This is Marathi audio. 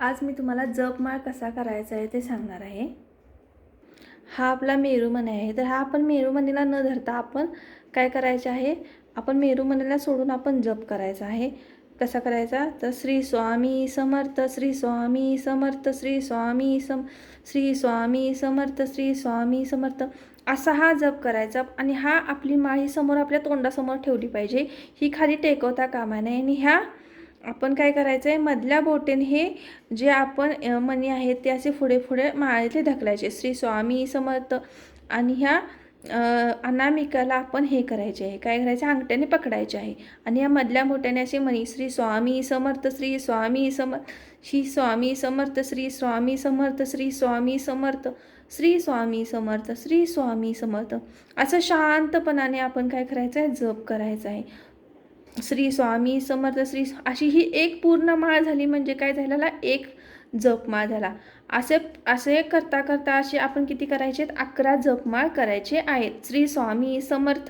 आज मी तुम्हाला जपमाळ कसा करायचा आहे ते सांगणार आहे. हा आपला मेरूमणी आहे. तर हा आपण मेरूमणीला न धरता आपण काय करायचे आहे? आपण मेरूमणीला सोडून आपण जप करायचा आहे. कसा करायचा? तर श्री स्वामी समर्थ श्री स्वामी समर्थ श्री स्वामी सम श्री स्वामी समर्थ श्री स्वामी समर्थ असा हा जप करायचा आणि हा आपली माळी समोर आपल्या तोंडासमोर ठेवली पाहिजे. ही खाली टेकवता कामा नये आणि ह्या आपण काय करायचं आहे मधल्या बोटेन हे जे आपण अ, मणी आहेत ते असे पुढे पुढे माळेतले ढकलायचे. श्री स्वामी समर्थ आणि ह्या अनामिकाला आपण हे करायचे आहे. काय करायचे? अंगठ्याने पकडायचे आहे. आणि या मधल्या मोठ्याने असे म्हणी श्री स्वामी समर्थ श्री स्वामी समर्थ श्री स्वामी समर्थ श्री स्वामी समर्थ श्री स्वामी समर्थ श्री स्वामी समर्थ श्री स्वामी समर्थ. असं शांतपणाने आपण काय करायचं आहे जप करायचं आहे श्री स्वामी समर्थ श्री अशी ही एक पूर्ण माळ झाली म्हणजे काय झालेला एक जपमाळ झाला. असे असे करता करता असे आपण किती करायचे आहेत अकरा जपमाळ करायचे आहेत. श्री स्वामी समर्थ